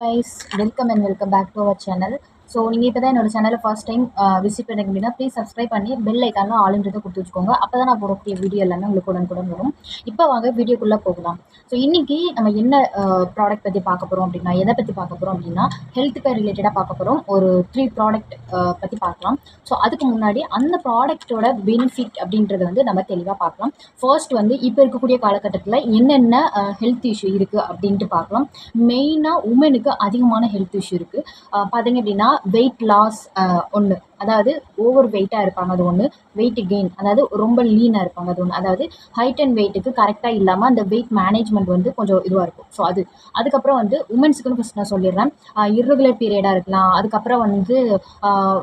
guys. Welcome and welcome back to our channel. So நீங்கள் இப்போ தான் என்னோட சேனலை ஃபர்ஸ்ட் டைம் விசிட் பண்ணுங்க அப்படின்னா ப்ளீஸ் சப்ஸ்கிரைப் பண்ணி பெல் ஐக்கானில் ஆளுன்றதை கொடுத்து வச்சுக்கோங்க. அப்போ தான் நான் போடக்கூடிய வீடியோ எல்லாமே உங்களுக்கு உடனுக்குடன் வரும். இப்போ வாங்க வீடியோக்குள்ளே போகலாம். ஸோ இன்றைக்கி நம்ம என்ன ப்ராடக்ட் பற்றி பார்க்க போகிறோம் அப்படின்னா எதை பற்றி பார்க்க போகிறோம் அப்படின்னா ஹெல்த்துக்கு ரிலேட்டடாக பார்க்க போகிறோம் ஒரு த்ரீ ப்ராடக்ட் பற்றி பார்க்கலாம். ஸோ அதுக்கு முன்னாடி அந்த ப்ராடக்ட்டோட பெனிஃபிட் அப்படின்றத வந்து நம்ம தெளிவாக பார்க்கலாம். ஃபர்ஸ்ட் வந்து இப்போ இருக்கக்கூடிய காலகட்டத்தில் என்னென்ன ஹெல்த் இஷ்யூ இருக்குது அப்படின்ட்டு பார்க்கலாம். மெயினாக உமனுக்கு அதிகமான ஹெல்த் இஷ்யூ இருக்குது பார்த்தீங்க அப்படின்னா வெயிட் லாஸ் ஒன்று அதாவது ஓவர் வெயிட்டாக இருப்பாங்க அது ஒன்று வெயிட் கெயின் அதாவது ரொம்ப லீனாக இருப்பாங்க அது ஒன்று அதாவது ஹைட் அண்ட் வெயிட்டுக்கு கரெக்டாக இல்லாமல் அந்த வெயிட் மேனேஜ்மெண்ட் வந்து கொஞ்சம் இதுவாக இருக்கும். ஸோ அது. அதுக்கப்புறம் வந்து உமன்ஸுக்குன்னு ஃபஸ்ட் நான் சொல்லிடுறேன். இர்ரெகுலர் பீரியடாக இருக்கலாம். அதுக்கப்புறம் வந்து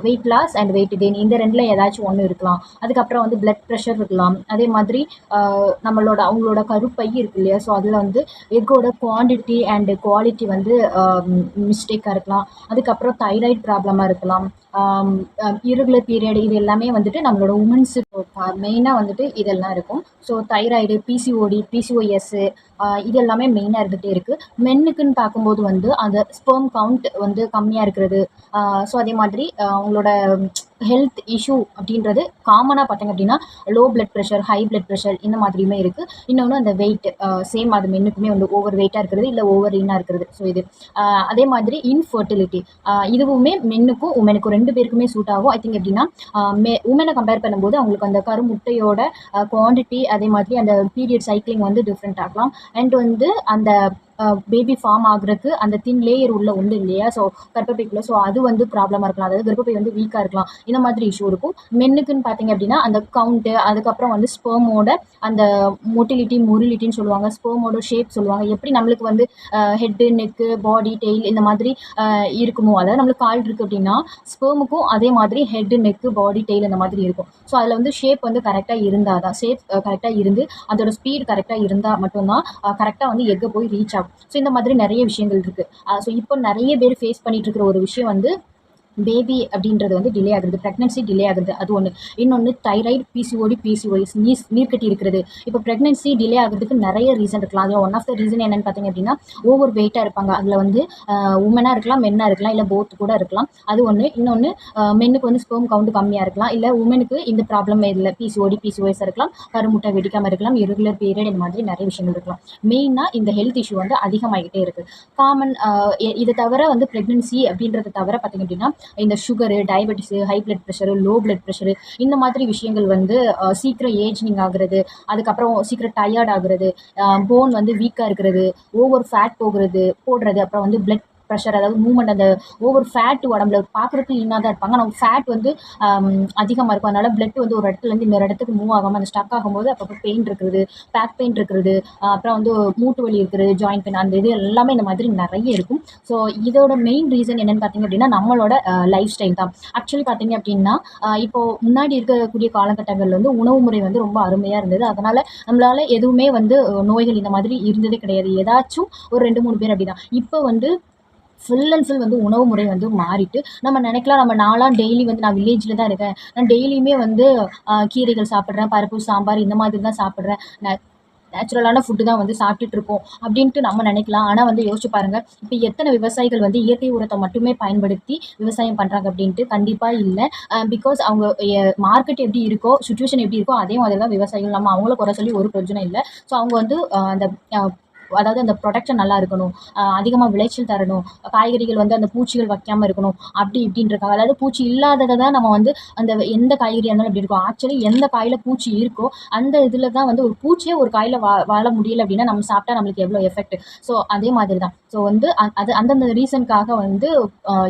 weight loss and weight gain இந்த ரெண்டில் ஏதாச்சும் ஒன்று இருக்கலாம். அதுக்கப்புறம் வந்து பிளட் ப்ரெஷர் இருக்கலாம். அதே மாதிரி நம்மளோட அவங்களோட கருப்பை இருக்கு இல்லையா? ஸோ அதில் வந்து எக்கோட குவான்டிட்டி அண்டு குவாலிட்டி வந்து மிஸ்டேக்காக இருக்கலாம். அதுக்கப்புறம் தைராய்டு ப்ராப்ளமாக இருக்கலாம். Irregular பீரியட் இது எல்லாமே வந்துட்டு நம்மளோட உமன்ஸு மெயினாக வந்துட்டு இதெல்லாம் இருக்கும். ஸோ தைராய்டு பிசிஓடி பிசிஓஎஸ்ஸு இது எல்லாமே மெயினாக இருந்துகிட்டே இருக்குது மென்னுக்குன்னு பார்க்கும்போது வந்து அந்த ஸ்பெர்ம் கவுண்ட் வந்து கம்மியாக இருக்கிறது. ஸோ அதே மாதிரி அவங்களோட ஹெல்த் இஷ்யூ அப்படின்றது காமனாக பார்த்தீங்க அப்படின்னா low blood pressure high blood pressure இந்த மாதிரியுமே இருக்குது இன்னொன்று அந்த வெயிட் சேம் அது மென்னுக்குமே வந்து ஓவர் வெயிட்டாக இருக்கிறது இல்லை ஓவர் லீனாக இருக்கிறது. ஸோ இது அதே மாதிரி இன்ஃபர்டிலிட்டி இதுவுமே மென்னுக்கும் உமனுக்கும் ரெண்டு பேருக்குமே சூட் ஆகும். ஐ திங்க் எப்படின்னா மெ உமனை கம்பேர் பண்ணும்போது அவங்களுக்கு அந்த கருமுட்டையோட குவான்டிட்டி அதே மாதிரி அந்த பீரியட் சைக்கிளிங் வந்து டிஃப்ரெண்ட் ஆகலாம் அண்ட் வந்து அந்த பேபி ஃபார்ம் ஆகுறதுக்கு அந்த தின் லேயர் உள்ள உண்டு இல்லையா? ஸோ கர்ப்பப்பைக்குள்ள ஸோ அது வந்து ப்ராப்ளமாக இருக்கலாம். அதாவது கர்ப்பப்பை வந்து வீக்காக இருக்கலாம். இந்த மாதிரி இஷ்யூ இருக்கும். மென்னுக்குன்னு பார்த்தீங்க அப்படின்னா அந்த கவுண்ட்டு அதுக்கப்புறம் வந்து ஸ்பெர்மோட அந்த மொட்டிலிட்டி முரிலிட்டின்னு சொல்லுவாங்க. ஸ்பேமோட ஷேப் சொல்லுவாங்க. எப்படி நம்மளுக்கு வந்து ஹெட்டு நெக்கு பாடி டெய்ல் இந்த மாதிரி இருக்குமோ? அதாவது நம்மளுக்கு கால் இருக்குது அப்படின்னா ஸ்பெர்முக்கும் அதே மாதிரி ஹெட்டு நெக்கு பாடி டெய்ல் இந்த மாதிரி இருக்கும். ஸோ அதில் வந்து ஷேப் வந்து கரெக்டாக இருந்தால் தான் ஷேப் கரெக்டாக இருந்து அதோட ஸ்பீட் கரெக்டாக இருந்தால் மட்டும்தான் கரெக்டாக வந்து எங்கே போய் ரீச் ஆகும். ஸோ இந்த மாதிரி நிறைய விஷயங்கள் இருக்குது ஸோ இப்போ நிறைய பேர் ஃபேஸ் பண்ணிட்டு இருக்கிற ஒரு விஷயம் வந்து பேபி அப்படின்றது வந்து டிலே ஆகுறது ப்ரெக்னன்சி டிலே ஆகுறது அது ஒன்று இன்னொன்று தைராய்டு பிசிஓடி பிசிஓஎஸ் நீர் நீர்க்கட்டி இருக்கிறது. இப்போ ப்ரெக்னன்சி டிலே ஆகிறதுக்கு நிறைய ரீசன் இருக்கலாம். அதில் ஒன் ஆஃப் த ரீசன் என்னென்னு பார்த்தீங்க அப்படின்னா ஓவர் வெயிட்டாக இருப்பாங்க. அதில் வந்து உமனாக இருக்கலாம் மென்னாக இருக்கலாம் இல்லை போத் கூட இருக்கலாம். அது ஒன்று இன்னொன்று மென்னுக்கு வந்து ஸ்போம் கவுண்ட் கம்மியாக இருக்கலாம். இல்லை உமனுக்கு இந்த ப்ராப்ளம் இல்லை. பிசிஓடி பிசிஓஎஸ் இருக்கலாம். கருமுட்டை வெடிக்காமல் இருக்கலாம். irregular பீரியட் இந்த மாதிரி நிறைய விஷயங்கள் இருக்கலாம். மெயினாக இந்த ஹெல்த் இஷ்யூ வந்து அதிகமாகிட்டே இருக்குது காமன் இதை தவிர வந்து ப்ரெக்னன்சி அப்படின்றத தவிர பார்த்தீங்க அப்படின்னா இந்த sugar diabetes high blood pressure low blood pressure இந்த மாதிரி விஷயங்கள் வந்து சீக்கிரம் ஏஜ்னிங் ஆகுறது அதுக்கப்புறம் சீக்கிரம் டயர்ட் ஆகுறது போன் வந்து வீக்காக இருக்கிறது ஓவர் ஃபேட் போகிறது போடுறது அப்புறம் வந்து பிளட் ப்ரெஷர் அதாவது மூமெண்ட் அந்த ஓவர் ஃபேட் உடம்புல பார்க்குறதுக்கு லீனாக தான் இருப்பாங்க. ஆனால் ஃபேட் வந்து அதிகமாக இருக்கும். அதனால் பிளட் வந்து ஒரு இடத்துலேருந்து இன்னொரு இடத்துக்கு மூவ் ஆகாமல் அந்த ஸ்டக் ஆகும்போது அப்பப்போ பெயின் இருக்கிறது பேக் பெயின் இருக்கிறது அப்புறம் வந்து மூட்டு வலி இருக்கிறது ஜாயின் பெயின் அந்த இது எல்லாமே இந்த மாதிரி நிறைய இருக்கும். ஸோ இதோட மெயின் ரீசன் என்னென்னு பார்த்தீங்க அப்படின்னா நம்மளோட லைஃப் ஸ்டைல் தான். ஆக்சுவலி பார்த்தீங்க அப்படின்னா இப்போது முன்னாடி இருக்கக்கூடிய காலகட்டங்களில் வந்து உணவு முறை வந்து ரொம்ப அருமையாக இருந்தது. அதனால் நம்மளால் எதுவுமே வந்து நோய்கள் இந்த மாதிரி இருந்ததே கிடையாது. ஏதாச்சும் ஒரு ரெண்டு மூணு பேர் அப்படிதான். இப்போ வந்து ஃபுல் அண்ட் ஃபுல் வந்து உணவு முறை வந்து மாறிட்டு நம்ம நினைக்கலாம் நம்ம நாளாக டெய்லி வந்து நான் வில்லேஜில் தான் இருக்கேன். நான் டெய்லியுமே வந்து கீரைகள் சாப்பிட்றேன் பருப்பு சாம்பார் இந்த மாதிரி தான் சாப்பிட்றேன். நான் நேச்சுரலான ஃபுட்டு தான் வந்து சாப்பிட்டுட்டு அப்படின்ட்டு நம்ம நினைக்கலாம். ஆனால் வந்து யோசிச்சு பாருங்கள் இப்போ எத்தனை விவசாயிகள் வந்து இயற்கை உரத்தை மட்டுமே பயன்படுத்தி விவசாயம் பண்ணுறாங்க அப்படின்ட்டு கண்டிப்பாக இல்லை. பிகாஸ் அவங்க மார்க்கெட் எப்படி இருக்கோ சுச்சுவேஷன் எப்படி இருக்கோ அதே மாதிரி தான் விவசாயிகள் நம்ம அவங்கள குறை சொல்லி ஒரு பிரயோஜனம் இல்லை. ஸோ அவங்க வந்து அந்த அதாவது அந்த ப்ரொடக்ஷன் நல்லா இருக்கணும். அதிகமாக விளைச்சல் தரணும். காய்கறிகள் வந்து அந்த பூச்சிகள் வைக்காமல் இருக்கணும். அப்படி இப்படின்றக்காக அதாவது பூச்சி இல்லாததை தான் நம்ம வந்து அந்த எந்த காய்கறியாக இருந்தாலும் அப்படி இருக்கும். ஆக்சுவலி எந்த காயில் பூச்சி இருக்கோ அந்த இதில் தான் வந்து ஒரு பூச்சியே ஒரு காயில் வா வாழ முடியல அப்படின்னா நம்ம சாப்பிட்டா நம்மளுக்கு எவ்வளோ எஃபெக்ட் ஸோ அதே மாதிரி தான் ஸோ வந்து அது அந்தந்த ரீசனுக்காக வந்து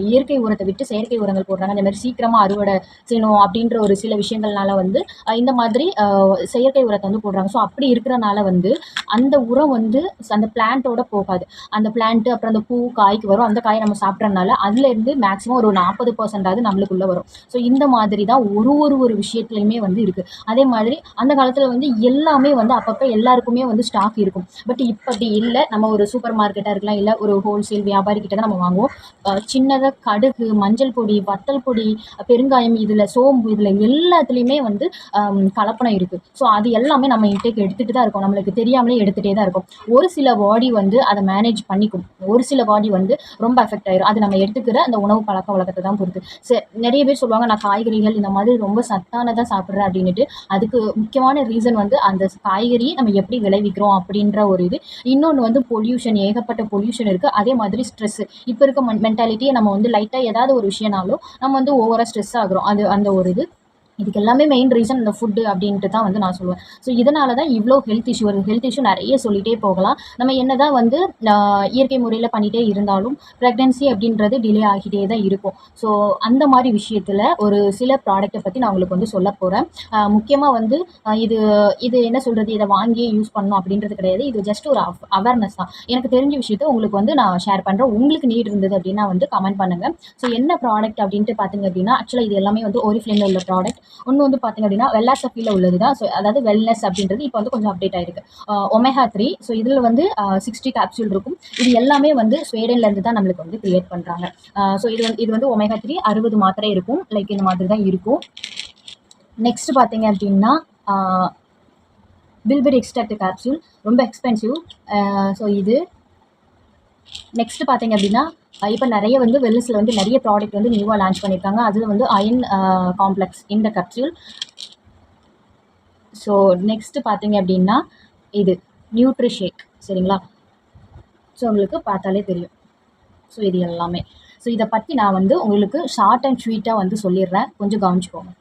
இயற்கை உரத்தை விட்டு செயற்கை உரங்கள் போடுறாங்க. அந்த மாதிரி சீக்கிரமாக அறுவடை செய்யணும் அப்படின்ற ஒரு சில விஷயங்கள்னால வந்து இந்த மாதிரி செயற்கை உரத்தை வந்து போடுறாங்க. ஸோ அப்படி இருக்கிறனால வந்து அந்த உரம் வந்து அந்த பிளான்ட்டோட போகாது. அந்த பிளான்ட்டு அப்புறம் அந்த பூ காய்க்கு வரும். அந்த காயை நம்ம சாப்பிட்றனால அதுலேருந்து மேக்ஸிமம் ஒரு நாற்பது பர்சன்டாவது நம்மளுக்குள்ளே வரும். ஸோ இந்த மாதிரி தான் ஒரு ஒரு ஒரு விஷயத்துலையுமே வந்து இருக்குது அதே மாதிரி அந்த காலத்தில் வந்து எல்லாமே வந்து அப்பப்போ எல்லாருக்குமே வந்து ஸ்டாக் இருக்கும். பட் இப்போ அப்படி இல்லை. நம்ம ஒரு சூப்பர் மார்க்கெட்டாக இருக்கலாம். இல்லை ஒரு ஹோல்சேல் வியாபாரி கிட்ட தான் நம்ம வாங்குவோம். சின்னதாக கடுகு மஞ்சள் பொடி வத்தல் பொடி பெருங்காயம் இதில் சோம்பு இதில் எல்லாத்துலேயுமே வந்து கலப்பனை கலப்படம் இருக்குது ஸோ அது எல்லாமே நம்ம இன்டேக் எடுத்துகிட்டு தான் இருக்கோம். நம்மளுக்கு தெரியாமலே எடுத்துகிட்டே தான் இருக்கும். ஒரு சில பாடி வந்து அதை மேனேஜ் பண்ணிக்கும் ஒரு சில பாடி வந்து ரொம்ப அஃபெக்ட் ஆயிரும். அது நம்ம எடுத்துக்கிற அந்த உணவு பழக்க வழக்கத்தை தான் பொறுத்து. சரி நிறைய பேர் சொல்லுவாங்க நான் காய்கறிகள் இந்த மாதிரி ரொம்ப சத்தானதாக சாப்பிட்றேன் அப்படின்ட்டு அதுக்கு முக்கியமான ரீசன் வந்து அந்த காய்கறியை நம்ம எப்படி விளைவிக்கிறோம் அப்படின்ற ஒரு இது. இன்னொன்று வந்து பொல்யூஷன் ஏகப்பட்ட பொல்யூஷன் இருக்குது அதே மாதிரி ஸ்ட்ரெஸ் இப்போ இருக்க மென்டாலிட்டியை நம்ம வந்து லைட்டாக ஏதாவது ஒரு விஷயம்னாலும் நம்ம வந்து ஓவராக ஸ்ட்ரெஸ் ஆகிறோம். அது அந்த ஒரு இது. இதுக்கு எல்லாமே மெயின் ரீசன் இந்த ஃபுட்டு அப்படின்ட்டு தான் வந்து நான் சொல்லுவேன். ஸோ இதனால தான் இவ்வளோ ஹெல்த் இஷ்யூ வருது. ஹெல்த் இஷ்யூ நிறைய சொல்லிகிட்டே போகலாம். நம்ம என்ன தான் வந்து இயற்கை முறையில் பண்ணிகிட்டே இருந்தாலும் ப்ரெக்னென்சி அப்படின்றது டிலே ஆகிட்டே தான் இருக்கும். ஸோ அந்த மாதிரி விஷயத்தில் ஒரு சில ப்ராடக்ட்டை பற்றி நான் உங்களுக்கு வந்து சொல்ல போகிறேன் முக்கியமாக வந்து இது இது என்ன சொல்கிறது இதை வாங்கி யூஸ் பண்ணணும் அப்படின்றது கிடையாது. இது ஜஸ்ட் ஒரு அவேர்னஸ் தான். எனக்கு தெரிஞ்ச விஷயத்த உங்களுக்கு வந்து நான் ஷேர் பண்ணுறேன் உங்களுக்கு நீட் இருந்தது அப்படின்னா வந்து கமெண்ட் பண்ணுங்கள் ஸோ என்ன ப்ராடக்ட் அப்படின்ட்டு பார்த்தீங்க அப்படின்னா ஆக்சுவலாக இது எல்லாமே வந்து ஒரு ஃபிளேமில் உள்ள ப்ராடக்ட் ஒன்று வந்து பார்த்தீங்க அப்படின்னா வெள்ளாசப்பியில் உள்ளது தான் ஸோ அதாவது வெல்னஸ் அப்படின்றது இப்போ வந்து கொஞ்சம் அப்டேட் ஆயிருக்கு. ஒமேஹா த்ரீ ஸோ இதில் வந்து சிக்ஸ்டி கேப்சூல் இருக்கும். இது எல்லாமே வந்து ஸ்வீடன்லேருந்து தான் நம்மளுக்கு வந்து கிரியேட் பண்ணுறாங்க ஸோ இது வந்து இது வந்து ஒமேகா த்ரீ அறுபது மாத்திரை இருக்கும். லைக் இந்த மாதிரி தான் இருக்கும். நெக்ஸ்ட் பார்த்தீங்க அப்படின்னா பில்பெரி எக்ஸ்ட்ராக்ட் கேப்சூல் ரொம்ப எக்ஸ்பென்சிவ் ஸோ இது. நெக்ஸ்ட் பார்த்தீங்க அப்படின்னா இப்போ நிறைய வந்து வெல்னஸில் வந்து நிறைய ப்ராடக்ட் வந்து நியூவாக லான்ச் பண்ணியிருக்காங்க அதில் வந்து அயன் காம்ப்ளெக்ஸ் இந்த கப்சியூல் ஸோ நெக்ஸ்ட்டு பார்த்தீங்க அப்படின்னா இது நியூட்ரி ஷேக் சரிங்களா? ஸோ உங்களுக்கு பார்த்தாலே தெரியும். ஸோ இது எல்லாமே. ஸோ இதை பற்றி நான் வந்து உங்களுக்கு ஷார்ட் அண்ட் ஸ்வீட்டாக வந்து சொல்லிடுறேன். கொஞ்சம் கவனிச்சுக்கோங்க.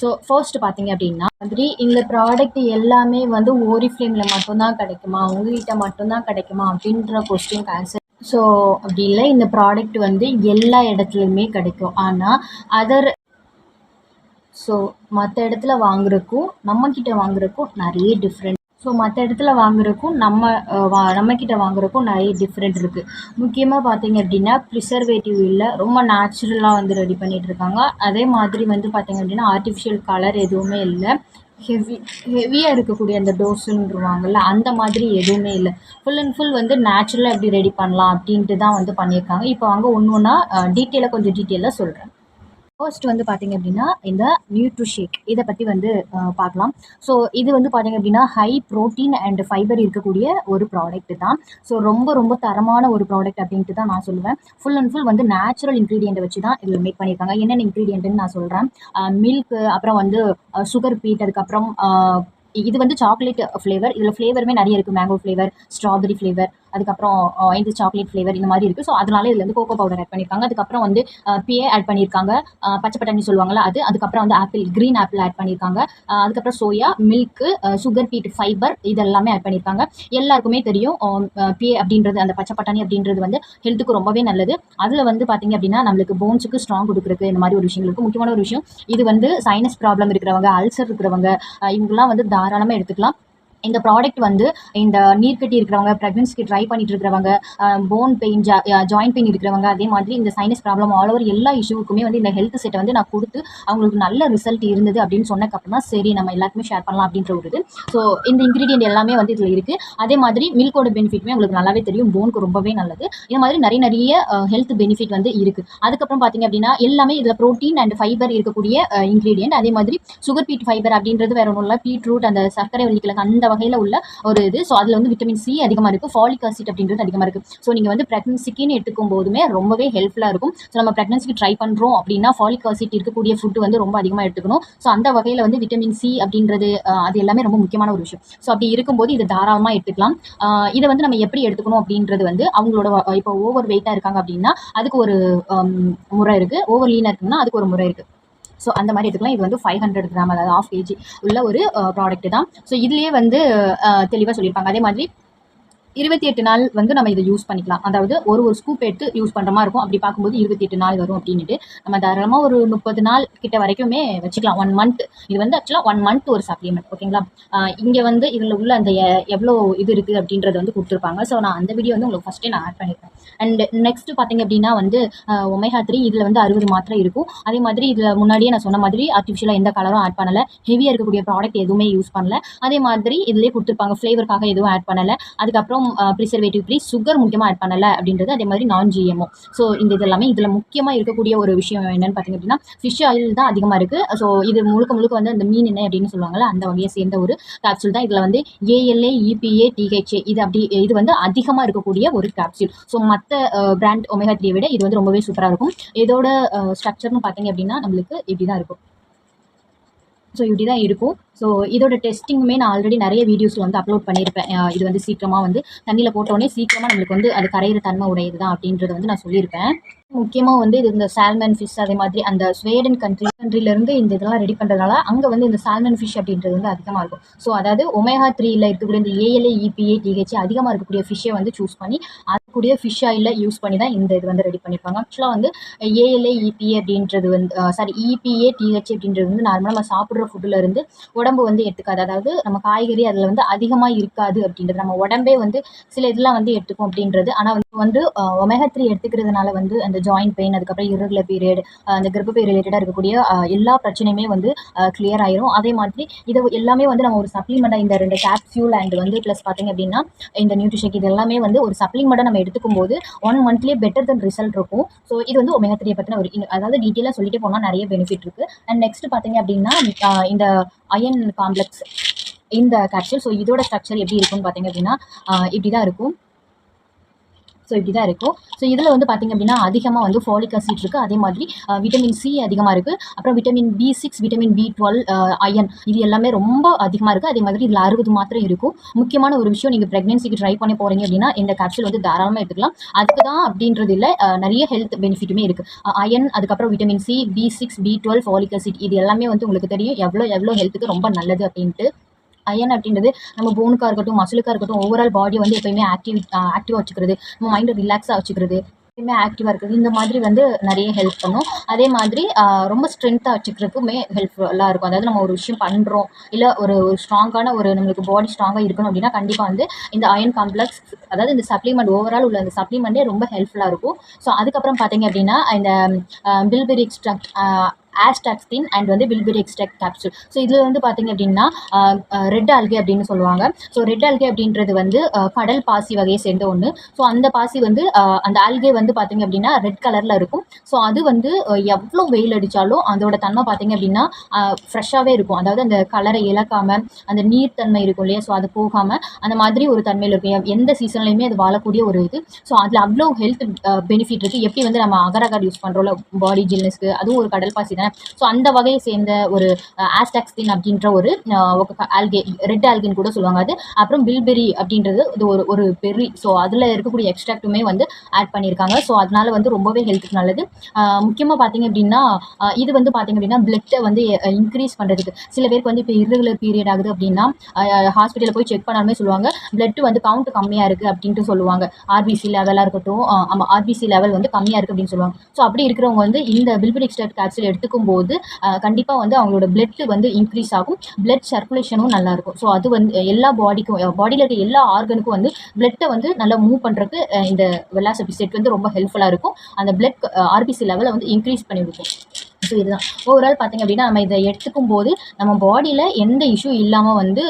ஸோ ஃபர்ஸ்ட் பார்த்தீங்க அப்படின்னா மாதிரி இந்த ப்ராடக்ட் எல்லாமே வந்து ஓரி ஃப்ளேமில் மட்டும்தான் கிடைக்குமா? உங்ககிட்ட மட்டும்தான் கிடைக்குமா? அப்படின்ற கொஸ்டின் ஆன்சர் ஸோ அப்படி இல்லை. இந்த ப்ராடக்ட் வந்து எல்லா இடத்துலையுமே கிடைக்கும். ஆனால் அதர் ஸோ மற்ற இடத்துல வாங்குறதுக்கும் நம்மக்கிட்ட வாங்குறதுக்கும் நிறைய டிஃப்ரெண்ட் ஸோ மற்ற இடத்துல வாங்குறக்கும் நம்ம வா நம்மக்கிட்ட வாங்குறதுக்கும் நிறைய டிஃப்ரெண்ட் இருக்குது முக்கியமாக பார்த்தீங்க அப்படின்னா ப்ரிசர்வேட்டிவ் இல்லை. ரொம்ப நேச்சுரலாக வந்து ரெடி பண்ணிகிட்ருக்காங்க இருக்காங்க. அதே மாதிரி வந்து பார்த்தீங்க அப்படின்னா ஆர்டிஃபிஷியல் கலர் எதுவுமே இல்லை. ஹெவி ஹெவியாக இருக்கக்கூடிய அந்த டோஸுன்றவாங்கள்ல அந்த மாதிரி எதுவுமே இல்லை. ஃபுல் அண்ட் ஃபுல் வந்து நேச்சுரலாக எப்படி ரெடி பண்ணலாம் அப்படின்ட்டு தான் வந்து பண்ணியிருக்காங்க. இப்போ அவங்க ஒன்று ஒன்றா டீட்டெயிலாக கொஞ்சம் டீட்டெயிலாக சொல்கிறேன் ஃபர்ஸ்ட் வந்து பார்த்தீங்க அப்படின்னா இந்த நியூட்ரி ஷேக் இதை பற்றி வந்து பார்க்கலாம். ஸோ இது வந்து பார்த்தீங்க அப்படின்னா ஹை ப்ரோட்டீன் அண்ட் ஃபைபர் இருக்கக்கூடிய ஒரு ப்ராடக்ட் தான். ஸோ ரொம்ப ரொம்ப தரமான ஒரு ப்ராடக்ட் அப்படின்ட்டு தான் நான் சொல்லுவேன். ஃபுல் அண்ட் ஃபுல் வந்து நேச்சுரல் இன்க்ரீடியண்ட்டை வச்சு தான் இதில் மேக் பண்ணியிருக்காங்க. என்னென்ன இன்க்ரீடியண்ட்டுன்னு நான் சொல்கிறேன் மில்க்கு அப்புறம் வந்து சுகர் பீட் அதுக்கப்புறம் இது வந்து சாக்லேட் ஃப்ளேவர் இதில் ஃப்ளேவருமே நிறைய இருக்குது மேங்கோ ஃப்ளேவர் ஸ்ட்ராபெரி ஃப்ளேவர் அதுக்கப்புறம் இந்த சாக்லேட் ஃப்ளேவர் இந்த மாதிரி இருக்குது ஸோ அதனால இதில் வந்து கோகோ பவுடர் ஆட் பண்ணியிருக்காங்க அதுக்கப்புறம் வந்து பிஏ ஆட் பண்ணியிருக்காங்க பச்சை பட்டாணி சொல்லுவாங்கல்ல அது. அதுக்கப்புறம் வந்து ஆப்பிள் க்ரீன் ஆப்பிள் ஆட் பண்ணியிருக்காங்க அதுக்கப்புறம் soya milk sugar beet fibre இதெல்லாமே ஆட் பண்ணியிருக்காங்க எல்லாருக்குமே தெரியும் பிஏ அப்படின்றது அந்த பச்சை பட்டாணி அப்படின்றது வந்து ஹெல்த்துக்கு ரொம்பவே நல்லது. அதில் வந்து பார்த்தீங்க அப்படின்னா நம்மளுக்கு போன்ஸுக்கு ஸ்ட்ராங் கொடுக்குறதுக்கு இந்த மாதிரி ஒரு விஷயங்களுக்கு முக்கியமான ஒரு விஷயம் இது வந்து சைனஸ் ப்ராப்ளம் இருக்கிறவங்க அல்சர் இருக்கிறவங்க இவங்கெல்லாம் வந்து தாராளமாக எடுத்துக்கலாம். இந்த ப்ராடக்ட் வந்து இந்த நீர்க்கட்டி இருக்கிறவங்க ப்ரெக்னன்சிக்கு ட்ரை பண்ணிட்டு இருக்கிறவங்க போன் பெயின் ஜா ஜாயின் பெயின் இருக்கிறவங்க அதே மாதிரி இந்த சைனஸ் ப்ராப்ளம் ஆல் ஓவர் எல்லா இஷ்யூக்குமே வந்து இந்த ஹெல்த் செட்டை வந்து நான் கொடுத்து அவங்களுக்கு நல்ல ரிசல்ட் இருந்தது அப்படின்னு சொன்னக்கப்புறம் தான் சரி நம்ம எல்லாருக்குமே ஷேர் பண்ணலாம் அப்படின்ற ஒரு இது. ஸோ இந்த இன்க்ரீடியன்ட் எல்லாமே வந்து இதில் இருக்குது அதே மாதிரி மில்கோட பெனிஃபிட்மே உங்களுக்கு நல்லாவே தெரியும். போனுக்கு ரொம்பவே நல்லது. இந்த மாதிரி நிறைய நிறைய ஹெல்த் பெனிஃபிட் வந்து இருக்குது அதுக்கப்புறம் பார்த்தீங்க அப்படின்னா எல்லாமே இதில் ப்ரோட்டீன் அண்ட் ஃபைபர் இருக்கக்கூடிய இன்க்ரீடியன்ட் அதே மாதிரி சுகர் பீட் ஃபைபர் அப்படின்றது வேற ஒன்றும் இல்லை. பீட்ரூட் அந்த சர்க்கரை வள்ளிக்கிழங்கு அந்த வகையில் உள்ள ஒரு இது. ஸோ அதில் வந்து விட்டமின் சி அதிகமாக இருக்குது ஃபாலிக் ஆசிட் அப்படின்றது அதிகமாக இருக்குது ஸோ நீங்கள் வந்து ப்ரெக்னன்சிக்குன்னு எடுத்துக்கும் போதுமே ரொம்பவே ஹெல்ப்ஃபுல்லாக இருக்கும். ஸோ நம்ம ப்ரெக்னன்சிக்கு ட்ரை பண்ணுறோம் அப்படின்னா ஃபாலிக் ஆசிட் இருக்கக்கூடிய ஃபுட்டு வந்து ரொம்ப அதிகமாக எடுத்துக்கணும். ஸோ அந்த வகையில் வந்து விட்டமின் சி அப்படின்றது அது எல்லாமே ரொம்ப முக்கியமான ஒரு விஷயம். ஸோ அப்படி இருக்கும்போது இதை தாராளமாக எடுத்துக்கலாம். இதை வந்து நம்ம எப்படி எடுத்துக்கணும் அப்படின்றது வந்து அவங்களோட இப்போ ஓவர் வெயிட்டாக இருக்காங்க அப்படின்னா அதுக்கு ஒரு முறை இருக்குது ஓவர் லீனாக இருக்குன்னா அதுக்கு ஒரு முறை இருக்குது ஸோ அந்த மாதிரி எடுத்துக்கலாம் இது வந்து ஃபைவ் ஹண்ட்ரட் கிராம் அதாவது ஆஃப் கேஜி உள்ள ஒரு uh, ப்ராடக்ட் தான். ஸோ இதுலேயே வந்து uh, தெளிவாக சொல்லியிருப்பாங்க. அதே மாதிரி இருபத்தி எட்டு நாள் வந்து நம்ம இதை யூஸ் பண்ணிக்கலாம். அதாவது ஒரு ஒரு ஸ்கூப் எடுத்து யூஸ் பண்ணுற மாதிரி இருக்கும். அப்படி பார்க்கும்போது இருபத்தி எட்டு நாள் வரும் அப்படின்ட்டு நம்ம தாராளமாக ஒரு முப்பது நாள் கிட்ட வரைக்குமே வச்சுக்கலாம். ஒன் மந்த் இது வந்து ஆக்சுவலாக ஒன் மந்த் ஒரு சப்ளிமெண்ட் ஓகேங்களா இங்கே வந்து இதில் உள்ள அந்த எ- எவ்வளோ இது இருக்குது அப்படின்றத வந்து கொடுத்துருப்பாங்க. ஸோ நான் அந்த வீடியோ வந்து உங்களுக்கு ஃபஸ்ட்டே நான் ஆட் பண்ணியிருக்கேன் அண்ட் நெக்ஸ்ட் பார்த்தீங்க அப்படின்னா வந்து ஒமேகா த்ரீ இதில் வந்து அறுபது மாத்திரை இருக்கும். அதே மாதிரி இதில் முன்னாடியே நான் சொன்ன மாதிரி ஆர்டிஃபிஷியலாக எந்த கலரும் ஆட் பண்ணலை. ஹெவியாக இருக்கக்கூடிய ப்ராடக்ட் எதுவுமே யூஸ் பண்ணல. அதே மாதிரி இதுலேயே கொடுத்துருப்பாங்க. ஃப்ளேவருக்காக எதுவும் ஆட் பண்ணலை. அதுக்கப்புறம் ஃப்ரம் ப்ரிசர்வேட்டிவ் ஃப்ரீ சுகர் முக்கியமாக ஆட் பண்ணலை அப்படின்றது அதே மாதிரி நான் ஜிஎம்ஓ ஸோ இந்த இது எல்லாமே இதில் முக்கியமாக இருக்கக்கூடிய ஒரு விஷயம் என்னென்னு பார்த்தீங்க அப்படின்னா ஃபிஷ் ஆயில் தான் அதிகமாக இருக்குது ஸோ இது முழுக்க முழுக்க வந்து அந்த மீன் என்ன அப்படின்னு சொல்லுவாங்கள்ல அந்த வகையை சேர்ந்த ஒரு கேப்சூல் தான். இதில் வந்து ஏஎல்ஏ இபிஏ டிஹெச்ஏ இது அப்படி இது வந்து அதிகமாக இருக்கக்கூடிய ஒரு கேப்சூல் ஸோ மற்ற பிராண்ட் ஒமேகா த்ரீ விட இது வந்து ரொம்பவே சூப்பராக இருக்கும். இதோட ஸ்ட்ரக்சர்னு பார்த்தீங்க அப்படின்னா நம்மளுக்கு இப்படி தான் இருக்கும். ஸோ இப்படி தான் இருக்கும். ஸோ இதோட டெஸ்டிங்குமே நான் ஆல்ரெடி நிறைய வீடியோஸில் வந்து அப்லோட் பண்ணியிருப்பேன் இது வந்து சீக்கிரமாக வந்து தண்ணியில் போட்டோடனே சீக்கிரமாக நம்மளுக்கு வந்து அது கரையிற தன்மை உடையது தான் அப்படின்றத வந்து நான் சொல்லியிருப்பேன் முக்கியமாக வந்து இது இந்த சால்மன் ஃபிஷ் அதே மாதிரி அந்த ஸ்வீடன் கண்ட்ரி கண்ட்ரிலேருந்து இந்த இதெல்லாம் ரெடி பண்ணுறதுனால அங்கே வந்து இந்த சால்மன் ஃபிஷ் அப்படின்றது வந்து அதிகமாக இருக்கும். ஸோ அதாவது ஒமேகா த்ரீயில் இருக்கக்கூடிய இந்த ஏஎல்ஏ இபிஏ டிஹெச் அதிகமாக இருக்கக்கூடிய ஃபிஷ்ஷை வந்து சூஸ் பண்ணி அதுக்கூடிய ஃபிஷ் ஆயிலில் யூஸ் பண்ணி தான் இந்த இது வந்து ரெடி பண்ணியிருப்பாங்க ஆக்சுவலாக வந்து ஏஎல்ஏ இபிஏ அப்படின்றது வந்து சாரி இபிஏ டிஹெச் அப்படின்றது வந்து நார்மலாக நம்ம சாப்பிட்ற ஃபுட்டில் இருந்து உடம்பு வந்து எடுத்துக்காது. அதாவது நம்ம காய்கறி அதில் வந்து அதிகமாக இருக்காது அப்படின்றது. நம்ம உடம்பே வந்து சில இதெல்லாம் வந்து எடுத்துக்கும் அப்படின்றது. ஆனால் வந்து வந்து ஒமேகா த்ரீ எடுத்துக்கிறதுனால வந்து அந்த ஜாயிண்ட் பெயின் அதுக்கப்புறம் irregular பீரியட் அந்த கர்ப்பப்பை ரிலேட்டடாக இருக்கக்கூடிய எல்லா பிரச்சனையுமே வந்து கிளியர் ஆயிரும். அதே மாதிரி இது எல்லாமே வந்து நம்ம ஒரு சப்ளிமெண்ட்டாக இந்த ரெண்டு கேப்சியூல் அண்ட் வந்து ப்ளஸ் பார்த்தீங்க அப்படின்னா இந்த நியூட்ரிஷேக் இது எல்லாமே வந்து ஒரு சப்ளிமெண்ட்டாக நம்ம எடுத்துக்கும் போது ஒன் மந்த்லேயே பெட்டர் தென் ரிசல்ட் இருக்கும். ஸோ இது வந்து ஒமேகா த்ரீ பற்றின ஒரு அதாவது டீட்டெயிலாக சொல்லிட்டு போனால் நிறைய பெனிஃபிட் இருக்குது அண்ட் நெக்ஸ்ட் பார்த்தீங்க அப்படின்னா இந்த அயன் காம்ப்ளெக்ஸ் இந்த கேப்சூல் ஸோ இதோட ஸ்ட்ரக்சர் எப்படி இருக்கும்னு பார்த்தீங்க அப்படின்னா இப்படி தான் இருக்கும். ஸோ இப்படி தான் இருக்கும். ஸோ இதில் வந்து பார்த்திங்க அப்படின்னா அதிகமாக வந்து ஃபாலிக் அசிட் இருக்குது அதே மாதிரி விட்டமின் சி அதிகமாக இருக்குது அப்புறம் vitamin B six vitamin B twelve iron இது எல்லாமே ரொம்ப அதிகமாக இருக்குது அதே மாதிரி இதில் அறுபது மாத்திரம் இருக்கும். முக்கியமான ஒரு விஷயம் நீங்கள் ப்ரெக்னென்சிக்கு ட்ரை பண்ண போகிறீங்க அப்படின்னா இந்த கேப்சூல் வந்து தாராளமாக எடுத்துக்கலாம். அதுக்கு தான் அப்படின்றது இல்லை. நிறைய ஹெல்த் பெனிஃபிட்டுமே இருக்குது அயன் அதுக்கப்புறம் vitamin C B six B twelve folic acid இது எல்லாமே வந்து உங்களுக்கு தெரியும். எவ்வளோ எவ்வளோ ஹெல்த்துக்கு ரொம்ப நல்லது அப்படின்ட்டு. அயன் அப்படின்றது நம்ம போனுக்காக இருக்கட்டும் மசிலுக்காக இருக்கட்டும் ஓவரால் பாடியை வந்து எப்பயுமே ஆக்டிவ் ஆக்டிவாக வச்சுக்கிறது நம்ம மைண்டை ரிலாக்ஸாக வச்சுக்கிறது எப்பயுமே ஆக்டிவாக இருக்குது இந்த மாதிரி வந்து நிறைய ஹெல்ப் பண்ணும். அதே மாதிரி ரொம்ப ஸ்ட்ரென்த்தாக வச்சுக்கிறதுக்குமே ஹெல்ப்ஃபுல்லாக இருக்கும். அதாவது நம்ம ஒரு விஷயம் பண்ணுறோம் இல்லை ஒரு ஒரு ஸ்ட்ராங்கான ஒரு நம்மளுக்கு பாடி ஸ்ட்ராங்காக இருக்கணும் அப்படின்னா கண்டிப்பாக வந்து இந்த அயன் காம்ப்ளெக்ஸ் அதாவது இந்த சப்ளிமெண்ட் ஓவரால் உள்ள அந்த சப்ளிமெண்ட்டே ரொம்ப ஹெல்ப்ஃபுல்லாக இருக்கும். ஸோ அதுக்கப்புறம் பார்த்தீங்க அப்படின்னா இந்த பில்பெரி எக்ஸ்ட்ராக்ட் ஆஸ்டாக்ஸ்டின் அண்ட் வந்து பில்பெரி எக்ஸ்ட்ராக்ட் கேப்சூல் ஸோ இதில் வந்து பார்த்தீங்க அப்படின்னா ரெட் ஆல்கே அப்படின்னு சொல்லுவாங்க. ஸோ ரெட் ஆல்கே அப்படின்றது வந்து கடல் பாசி வகையை சேர்ந்த ஒன்று ஸோ அந்த பாசி வந்து அந்த ஆல்கே வந்து பார்த்தீங்க அப்படின்னா ரெட் கலரில் இருக்கும். ஸோ அது வந்து எவ்வளோ வெயில் அடித்தாலும் அதோட தன்மை பார்த்தீங்க அப்படின்னா ஃப்ரெஷ்ஷாகவே இருக்கும். அதாவது அந்த கலரை இழக்காமல் அந்த நீர்த்தன்மை இருக்கும் இல்லையா? ஸோ அது போகாமல் அந்த மாதிரி ஒரு தன்மையில் இருக்கும். எந்த சீசன்லையுமே அது வாழக்கூடிய ஒரு இது. ஸோ அதில் அவ்வளோ ஹெல்த் பெனிஃபிட் இருக்குது எப்படி வந்து நம்ம அகரகார்டு யூஸ் பண்ணுறோம்ல பாடி ஜில்னஸ்க்கு அதுவும் ஒரு கடல் பாசி தான்? ஸோ அந்த வகையை சேர்ந்த ஒரு ஆஸ்டாக்ஸ்டின் அப்படின்ற ஒரு ஆல்கே ரெட் ஆல்கின் கூட சொல்லுவாங்க. அது அப்புறம் பில்பெரி அப்படின்றது இது ஒரு ஒரு பெரி ஸோ அதில் இருக்கக்கூடிய எக்ஸ்ட்ராக்ட்டுமே வந்து ஆட் பண்ணியிருக்காங்க. ஸோ அதனால வந்து ரொம்பவே ஹெல்த்துக்கு நல்லது. முக்கியமாக பார்த்தீங்க அப்படின்னா இது வந்து பார்த்தீங்க அப்படின்னா பிளட்டை வந்து இன்க்ரீஸ் பண்ணுறதுக்கு சில பேருக்கு வந்து இப்போ இரகுலர் பீரியட் ஆகுது அப்படின்னா ஹாஸ்பிட்டலில் போய் செக் பண்ணாலுமே சொல்லுவாங்க பிளட் வந்து கவுண்ட் கம்மியாக இருக்குது அப்படின்ட்டு சொல்லுவாங்க. ஆர்பிசி லெவலாக இருக்கட்டும் ஆமாம் ஆர்பிசி லெவல் வந்து கம்மியாக இருக்குது அப்படின்னு சொல்லுவாங்க. ஸோ அப்படி இருக்கிறவங்க வந்து இந்த பில்பெரி எக்ஸ்ட்ராக்ட் கேப்சூல் எடுத்து போது கண்டிப்பாக வந்து அவங்களோட பிளட் வந்து இன்க்ரீஸ் ஆகும். பிளட் சர்க்குலேஷனும் நல்லா இருக்கும். ஸோ அது வந்து எல்லா பாடிக்கும் பாடியில் இருக்க எல்லா ஆர்கனுக்கும் வந்து பிளட்டை வந்து நல்லா மூவ் பண்ணுறதுக்கு இந்த வெலாசபி செட் வந்து ரொம்ப ஹெல்ப்ஃபுல்லாக இருக்கும். அந்த பிளட் ஆர்பிசி லெவலை வந்து இன்க்ரீஸ் பண்ணி கொடுக்கும். ஸோ இதுதான். ஓவரால் பார்த்தீங்க அப்படின்னா நம்ம இதை எடுத்துக்கும் போது நம்ம பாடியில் எந்த இஷ்யூ இல்லாமல் வந்து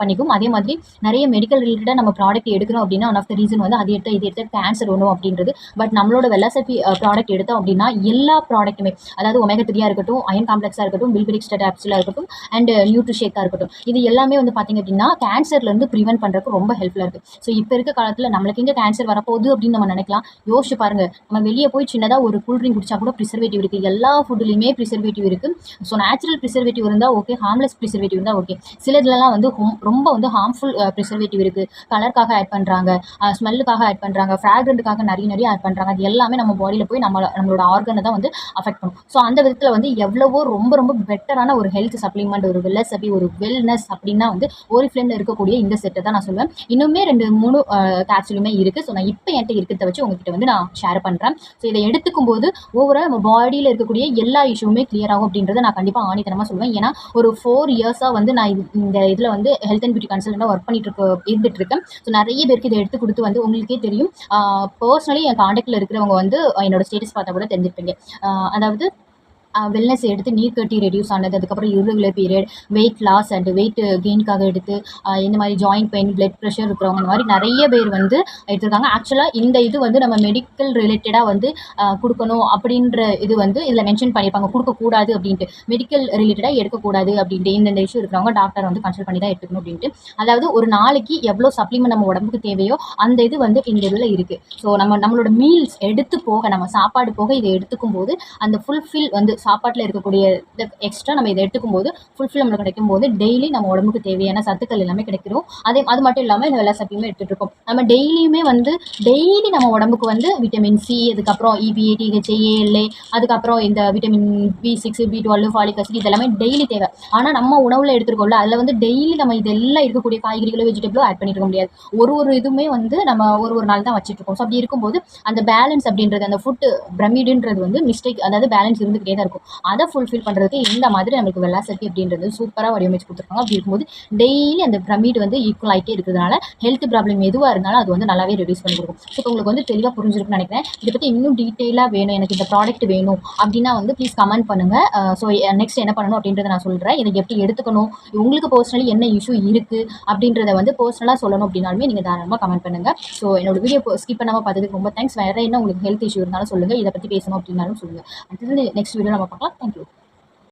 பண்ணிக்கும். அதே மாதிரி நிறைய மெடிக்கல் ரிலேட்டடாக நம்ம ப்ராடக்ட் எடுக்கிறோம் அப்படின்னா ஒன் ஆஃப் த ரீசன் வந்து அது எடுத்தால் இது எடுத்தால் கேன்சர் ஒன்றும் அப்படின்றது. பட் நம்மளோட வெலாசபி ப்ராடக்ட் எடுத்தோம் அப்படின்னா எல்லா ப்ராடக்ட்டுமே அதாவது ஒமேக த்ரீயாக இருக்கட்டும் அயன் காம்ப்ளெக்ஸாக இருக்கட்டும் பில்பிரிக் ஸ்டட் ஆப்ஸில் இருக்கட்டும் அண்ட் நியூட்ரிஷேக்காக இருக்கட்டும். இது எல்லாமே வந்து பார்த்தீங்க அப்படின்னா கேன்சர்லேருந்து ப்ரிவென்ட் பண்ணுறதுக்கு ரொம்ப ஹெல்ப்ஃபுல்லாக இருக்குது ஸோ இப்போ இருக்க காலத்தில் நம்மளுக்கு எங்கே கேன்சர் வரப்போகுது அப்படின்னு நம்ம நினைக்கலாம். யோசிச்சு பாருங்க. நம்ம வெளியே போய் சின்னதாக ஒரு கூல்ட்ரிங்க் குடிச்சா கூட ப்ரிசர்வேட்டிவ் இருக்குது எல்லா ரெண்டுமே ப்ரிசர்வேட்டிவ் இருக்குது ஸோ நேச்சுரல் ப்ரிசர்வேட்டிவ் இருந்தால் ஓகே ஹார்ம்லெஸ் ப்ரிசர்வேட்டிவ் இருந்தால் ஓகே சில இதுலலாம் வந்து ஹோம் ரொம்ப வந்து ஹார்ம்ஃபுல் ப்ரிசர்வேட்டிவ் இருக்குது கலருக்காக ஆட் பண்ணுறாங்க ஸ்மெல்லுக்காக ஆட் பண்ணுறாங்க ஃப்ராக்ரண்ட்டுக்காக நிறைய நிறைய ஆட் பண்ணுறாங்க அது எல்லாமே நம்ம பாடியில் போய் நம்ம நம்மளோட ஆர்கனை தான் வந்து அஃபெக்ட் பண்ணும். ஸோ அந்த விதத்தில் வந்து எவ்வளவோ ரொம்ப ரொம்ப பெட்டரான ஒரு ஹெல்த் சப்ளிமெண்ட் ஒரு வெல்லஸ் அப்படி ஒரு வெல்னஸ் அப்படின்னா வந்து ஒரு ஃபிலிமில் இருக்கக்கூடிய இந்த செட்டை தான் நான் சொல்லுவேன். இன்னுமே ரெண்டு மூணு கேப்சூலுமே இருக்குது ஸோ நான் இப்போ என்கிட்ட இருக்கிறத வச்சு உங்ககிட்ட வந்து நான் ஷேர் பண்ணுறேன் ஸோ இதை எடுத்துக்கும் போது ஓவரால் நம்ம பாடியில் இருக்கக்கூடிய எல்லா இஷ்யூமே கிளியர் ஆகும் அப்படின்றத நான் கண்டிப்பாக ஆணித்தனமாக சொல்லுவேன். ஏன்னா ஒரு ஃபோர் இயர்ஸாக வந்து நான் இந்த இதில் வந்து ஹெல்த் அண்ட் பியூட்டி கன்சல்ட்டாக ஒர்க் பண்ணிட்டு இருக்க இருந்துட்டு இருக்கேன். ஸோ நிறைய பேருக்கு இதை எடுத்து கொடுத்து வந்து உங்களுக்கே தெரியும். பர்சனலி என் காண்டாக்டில் இருக்கிறவங்க வந்து என்னோட ஸ்டேட்டஸ் பார்த்தா கூட தெரிஞ்சிருப்பீங்க. அதாவது வெல்னஸ் எடுத்து நீர் கட்டி ரெடியூஸ் ஆனது அதுக்கப்புறம் irregular period weight loss and weight கெயின்காக எடுத்து இந்த மாதிரி ஜாயிண்ட் பெயின் பிளட் ப்ரெஷர் இருக்கிறவங்க இந்த மாதிரி நிறைய பேர் வந்து எடுத்திருக்காங்க. ஆக்சுவலாக இந்த இது வந்து நம்ம மெடிக்கல் ரிலேட்டடாக வந்து கொடுக்கணும் அப்படின்ற இது வந்து இதில் மென்ஷன் பண்ணியிருப்பாங்க. கொடுக்கக்கூடாது அப்படின்ட்டு. மெடிக்கல் ரிலேட்டடாக எடுக்கக்கூடாது அப்படின்ட்டு. இந்தந்த இஷ்யூ இருக்கிறவங்க டாக்டர் வந்து கன்சல்ட் பண்ணி தான் எடுத்துக்கணும் அப்படின்ட்டு. அதாவது ஒரு நாளைக்கு எவ்வளோ சப்ளிமெண்ட் நம்ம உடம்புக்கு தேவையோ அந்த இது வந்து இந்த இதில் இருக்குது ஸோ நம்ம நம்மளோட மீல்ஸ் எடுத்து போக நம்ம சாப்பாடு போக இதை எடுத்துக்கும் போது அந்த ஃபுல்ஃபில் வந்து சாப்பாட்டில் இருக்கக்கூடிய எக்ஸ்ட்ரா நம்ம இதை எடுத்துக்கும் போது ஃபுல்ஃபில் நம்மளுக்கு கிடைக்கும் போது டெய்லி நம்ம உடம்புக்கு தேவையான சத்துக்கள் எல்லாமே கிடைக்கிறோம். அதே அது மட்டும் இல்லாமல் இந்த வெள்ளை சப்பியுமே எடுத்துகிட்டு இருக்கோம். நம்ம டெய்லியுமே வந்து டெய்லி நம்ம உடம்புக்கு வந்து விட்டமின் சி அதுக்கப்புறம் இபிஏ டிஹெச்ஏ ஏஎல்ஏ அதுக்கப்புறம் இந்த vitamin B six B twelve folic acid இதெல்லாமே டெய்லி தேவை. ஆனால் நம்ம உணவில் எடுத்துருக்கோம்ல அதில் வந்து டெய்லி நம்ம இதெல்லாம் இருக்கக்கூடிய காய்கறிகளோ வெஜிடபிளோ ஆட் பண்ணியிருக்க முடியாது. ஒரு ஒரு இதுவுமே வந்து நம்ம ஒரு ஒரு நாள் தான் வச்சுட்டு இருக்கோம். ஸோ அப்படி இருக்கும்போது அந்த பேலன்ஸ் அப்படின்றது அந்த ஃபுட்டு பிரமிடுன்றது வந்து மிஸ்டேக் அதாவது பேலன்ஸ் இருந்துகிட்டே தான் இருக்கும். அதை ஃபுல்ஃபில் பண்ணுறதுக்கு இந்த மாதிரி நம்மளுக்கு வெள்ளாசட்டி அப்படின்றது சூப்பராக வடிவமைச்சு கொடுத்துருக்காங்க. அப்படி இருக்கும்போது டெய்லி அந்த பிரமிடு வந்து ஈக்குவல் ஆகிட்டே இருக்கிறதுனால ஹெல்த் ப்ராப்ளம் எதுவாக இருந்தாலும் அது வந்து நல்லாவே ரெடியூஸ் பண்ணி கொடுக்கும். ஸோ உங்களுக்கு வந்து தெளிவாக புரிஞ்சிருக்குன்னு நினைக்கிறேன். இதை பற்றி இன்னும் டீட்டெயிலாக வேணும். எனக்கு இந்த ப்ராடக்ட் வேணும். அப்படின்னா வந்து ப்ளீஸ் கமெண்ட் பண்ணுங்கள் ஸோ நெக்ஸ்ட் என்ன பண்ணணும் அப்படின்றத நான் சொல்கிறேன் இதை எப்படி எடுத்துக்கணும்? உங்களுக்கு பர்சனலி என்ன இஷ்யூ இருக்குது அப்படின்றத வந்து பர்சனலாக சொல்லணும் அப்படின்னாலுமே நீங்கள் தாராளமாக கமெண்ட் பண்ணுங்கள் ஸோ என்னோட வீடியோ ஸ்கிப் பண்ணாமல் பார்த்ததுக்கு ரொம்ப தேங்க்ஸ் வேறு என்ன உங்களுக்கு ஹெல்த் இஷ்யூ இருந்தாலும் சொல்லுங்கள் இதை பற்றி பேசணும் அப்படின்னாலும் சொல்லுங்கள் அடுத்தது next video sama peralatan tuh